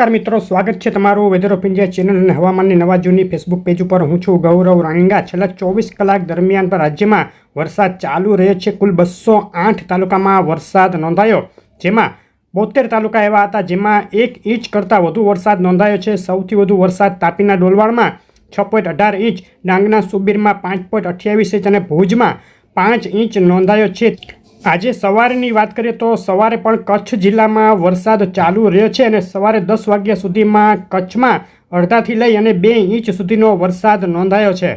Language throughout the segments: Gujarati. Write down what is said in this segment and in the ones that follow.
નમસ્કાર મિત્રો, સ્વાગત છે તમારું વેધર ઓફ ઇન્ડિયા ચેનલ અને હવામાનની નવા જૂની ફેસબુક પેજ ઉપર. હું છું ગૌરવ રાણીંગા. છેલ્લા ચોવીસ કલાક દરમિયાન રાજ્યમાં વરસાદ ચાલુ રહ્યો છે. કુલ બસો આઠ તાલુકામાં વરસાદ નોંધાયો, જેમાં બોતેર તાલુકા એવા હતા, જેમાં એક ઇંચ કરતાં વધુ વરસાદ નોંધાયો છે. સૌથી વધુ વરસાદ તાપીના ડોલવાડમાં છ પોઈન્ટ અઢાર ઇંચ, ડાંગના સુબીરમાં પાંચ પોઈન્ટ અઠ્યાવીસ ઇંચ અને ભુજમાં પાંચ ઇંચ નોંધાયો છે. આજે સવારની વાત કરીએ તો સવારે પણ કચ્છ જિલ્લામાં વરસાદ ચાલુ રહ્યો છે અને સવારે દસ વાગ્યા સુધીમાં કચ્છમાં અડધાથી લઈ અને બે ઇંચ સુધીનો વરસાદ નોંધાયો છે.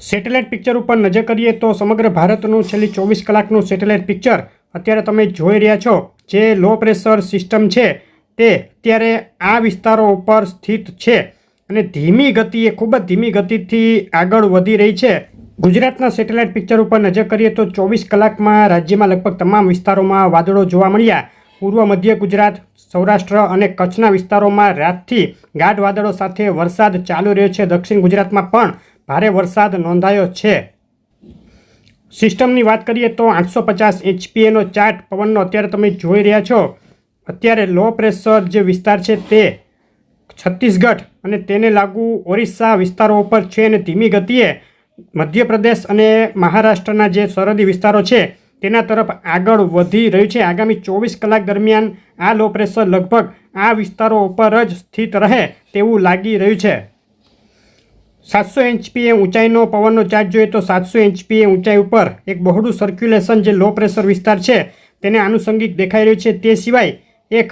સેટેલાઇટ પિક્ચર ઉપર નજર કરીએ તો સમગ્ર ભારતનું છેલ્લી ચોવીસ કલાકનું સેટેલાઇટ પિક્ચર અત્યારે તમે જોઈ રહ્યા છો. જે લો પ્રેશર સિસ્ટમ છે તે અત્યારે આ વિસ્તારો ઉપર સ્થિત છે અને ધીમી ગતિએ ખૂબ જ ધીમી ગતિથી આગળ વધી રહી છે. ગુજરાતના સેટેલાઇટ પિક્ચર ઉપર નજર કરીએ તો ચોવીસ કલાકમાં રાજ્યમાં લગભગ તમામ વિસ્તારોમાં વાદળો જોવા મળ્યા. પૂર્વ મધ્ય ગુજરાત, સૌરાષ્ટ્ર અને કચ્છના વિસ્તારોમાં રાતથી ગાઢ વાદળો સાથે વરસાદ ચાલુ રહ્યો છે. દક્ષિણ ગુજરાતમાં પણ ભારે વરસાદ નોંધાયો છે. સિસ્ટમની વાત કરીએ તો આઠસો પચાસ એચપીએનો ચાર્ટ પવનનો અત્યારે તમે જોઈ રહ્યા છો. અત્યારે લો પ્રેશર જે વિસ્તાર છે તે છત્તીસગઢ અને તેને લાગુ ઓરિસ્સા વિસ્તારો ઉપર છે અને ધીમી ગતિએ મધ્યપ્રદેશ અને મહારાષ્ટ્રના જે સરહદી વિસ્તારો છે, તેના તરફ આગળ વધી રહ્યું છે. આગામી ચોવીસ કલાક દરમિયાન આ લો પ્રેશર લગભગ આ વિસ્તારો ઉપર જ સ્થિત રહે તેવું લાગી રહ્યું છે. સાતસો એચપીએ ઊંચાઈનો પવનનો ચાર્જ જોઈએ તો સાતસો એચપીએ ઊંચાઈ ઉપર એક બહોળું સર્ક્યુલેશન જે લો પ્રેશર વિસ્તાર છે, તેને આનુષંગિક દેખાઈ રહ્યું છે. તે સિવાય એક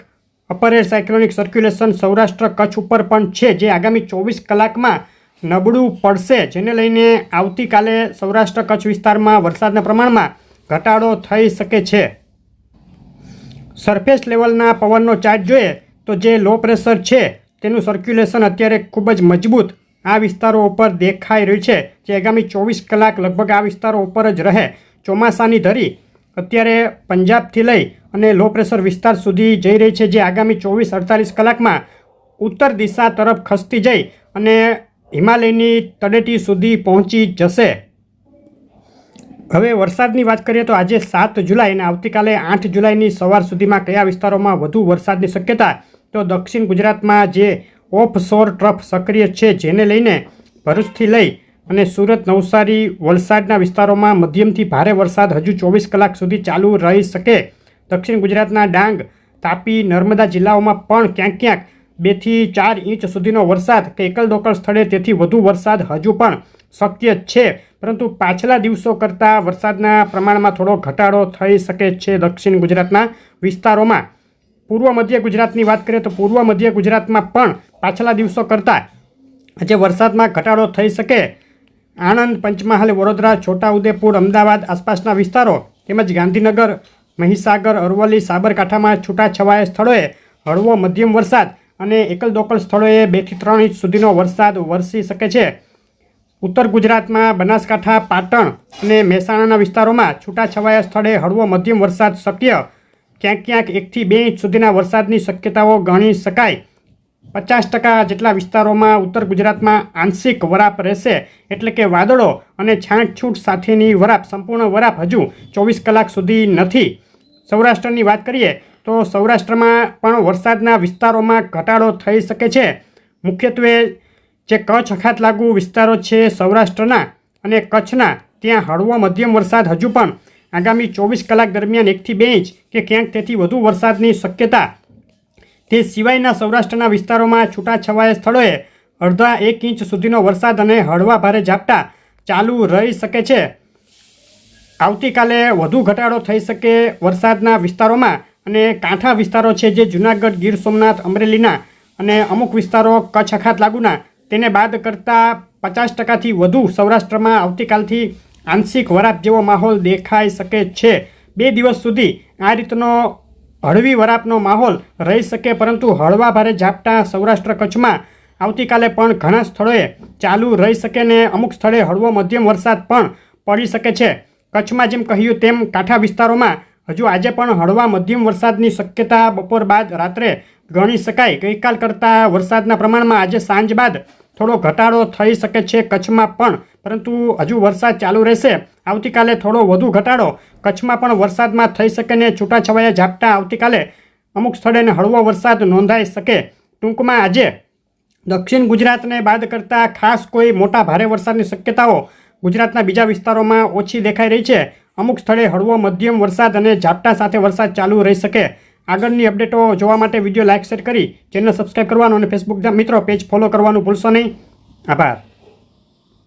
upper air cyclonic circulation Saurashtra Kutch ઉપર પણ છે, જે આગામી ચોવીસ કલાકમાં નબળું પડશે, જેને લઈને આવતીકાલે સૌરાષ્ટ્ર કચ્છ વિસ્તારમાં વરસાદના પ્રમાણમાં ઘટાડો થઈ શકે છે. સરફેસ લેવલના પવનનો ચાર્જ જોઈએ તો જે લો પ્રેશર છે, તેનું સર્ક્યુલેશન અત્યારે ખૂબ જ મજબૂત આ વિસ્તારો ઉપર દેખાઈ રહ્યું છે, જે આગામી ચોવીસ કલાક લગભગ આ વિસ્તારો ઉપર જ રહે. ચોમાસાની ધરી અત્યારે પંજાબથી લઈ અને લો પ્રેશર વિસ્તાર સુધી જઈ રહી છે, જે આગામી ચોવીસ અડતાલીસ કલાકમાં ઉત્તર દિશા તરફ ખસતી જઈ અને હિમાલયની તળેટી સુધી પહોંચી જશે. હવે વરસાદની વાત કરીએ તો આજે સાત જુલાઈ અને આવતીકાલે આઠ જુલાઈની સવાર સુધીમાં કયા વિસ્તારોમાં વધુ વરસાદની શક્યતા? તો દક્ષિણ ગુજરાતમાં જે ઓફ શોર ટ્રફ સક્રિય છે જેને લઈને ભરૂચથી લઈ અને સુરત, નવસારી, વલસાડના વિસ્તારોમાં મધ્યમથી ભારે વરસાદ હજુ ચોવીસ કલાક સુધી ચાલુ રહી શકે. દક્ષિણ ગુજરાતના ડાંગ, તાપી, નર્મદા જિલ્લાઓમાં પણ ક્યાંક ક્યાંક બેથી ચાર ઇંચ સુધીનો વરસાદ કે એકલ દોકલ સ્થળે તેથી વધુ વરસાદ હજુ પણ શક્ય છે. પરંતુ પાછલા દિવસો કરતાં વરસાદના પ્રમાણમાં થોડો ઘટાડો થઈ શકે છે દક્ષિણ ગુજરાતના વિસ્તારોમાં. પૂર્વ મધ્ય ગુજરાતની વાત કરીએ તો પૂર્વ મધ્ય ગુજરાતમાં પણ પાછલા દિવસો કરતાં આજે વરસાદમાં ઘટાડો થઈ શકે. આણંદ, પંચમહાલ, વડોદરા, છોટાઉદેપુર, અમદાવાદ આસપાસના વિસ્તારો તેમજ ગાંધીનગર, મહીસાગર, અરવલ્લી, સાબરકાંઠામાં છૂટાછવાયા સ્થળોએ હળવો મધ્યમ વરસાદ અને એકલ દોકલ સ્થળોએ બેથી ત્રણ ઇંચ સુધીનો વરસાદ વરસી શકે છે. ઉત્તર ગુજરાતમાં બનાસકાંઠા, પાટણ અને મહેસાણાના વિસ્તારોમાં છૂટાછવાયા સ્થળે હળવો મધ્યમ વરસાદ શક્ય. ક્યાંક ક્યાંક એકથી બે ઇંચ સુધીના વરસાદની શક્યતાઓ ગણી શકાય. પચાસ ટકા જેટલા વિસ્તારોમાં ઉત્તર ગુજરાતમાં આંશિક વરાપ રહેશે એટલે કે વાદળો અને છાંટછૂટ સાથેની વરાપ, સંપૂર્ણ વરાપ હજુ ચોવીસ કલાક સુધી નથી. સૌરાષ્ટ્રની વાત કરીએ તો સૌરાષ્ટ્રમાં પણ વરસાદના વિસ્તારોમાં ઘટાડો થઈ શકે છે. મુખ્યત્વે જે કચ્છ અખાત લાગુ વિસ્તારો છે સૌરાષ્ટ્રના અને કચ્છના, ત્યાં હળવો મધ્યમ વરસાદ હજુ પણ આગામી ચોવીસ કલાક દરમિયાન એકથી બે ઇંચ કે ક્યાંક તેથી વધુ વરસાદની શક્યતા. તે સિવાયના સૌરાષ્ટ્રના વિસ્તારોમાં છૂટાછવાયા સ્થળોએ અડધા એક ઇંચ સુધીનો વરસાદ અને હળવા ભારે ઝાપટા ચાલુ રહી શકે છે. આવતીકાલે વધુ ઘટાડો થઈ શકે વરસાદના વિસ્તારોમાં અને કાંઠા વિસ્તારો છે જે જુનાગઢ, ગીર સોમનાથ, અમરેલીના અને અમુક વિસ્તારો કચ્છ, અખાત લાગુના. તેને બાદ કરતાં પચાસ ટકાથી વધુ સૌરાષ્ટ્રમાં આવતીકાલથી આંશિક વરાપ જેવો માહોલ દેખાઈ શકે છે. બે દિવસ સુધી આ રીતનો હળવી વરાપનો માહોલ રહી શકે, પરંતુ હળવા ભારે ઝાપટા સૌરાષ્ટ્ર કચ્છમાં આવતીકાલે પણ ઘણા સ્થળોએ ચાલુ રહી શકે ને અમુક સ્થળે હળવો મધ્યમ વરસાદ પણ પડી શકે છે. કચ્છમાં જેમ કહ્યું તેમ કાંઠા વિસ્તારોમાં હજુ આજે પણ હળવા મધ્યમ વરસાદની શક્યતા બપોર બાદ રાત્રે ગણી શકાય. ગઈકાલ કરતાં વરસાદના પ્રમાણમાં આજે સાંજ બાદ થોડો ઘટાડો થઈ શકે છે કચ્છમાં પણ. પરંતુ હજુ વરસાદ ચાલુ રહેશે. આવતીકાલે થોડો વધુ ઘટાડો કચ્છમાં પણ વરસાદમાં થઈ શકે ને છૂટાછવાયા ઝાપટા આવતીકાલે અમુક સ્થળે હળવો વરસાદ નોંધાઈ શકે. ટૂંકમાં આજે દક્ષિણ ગુજરાતને બાદ કરતાં ખાસ કોઈ મોટા ભારે વરસાદની શક્યતાઓ ગુજરાતના બીજા વિસ્તારોમાં ઓછી દેખાઈ રહી છે. અમુક સ્થળે હળવો મધ્યમ વરસાદ અને ઝાપટા સાથે વરસાદ ચાલુ રહી શકે. આગળની અપડેટો જોવા માટે વીડિયો લાઇક શેર કરી ચેનલ સબસ્ક્રાઈબ કરવાનું અને ફેસબુકના મિત્રો પેજ ફોલો કરવાનું ભૂલશો નહીં. આભાર.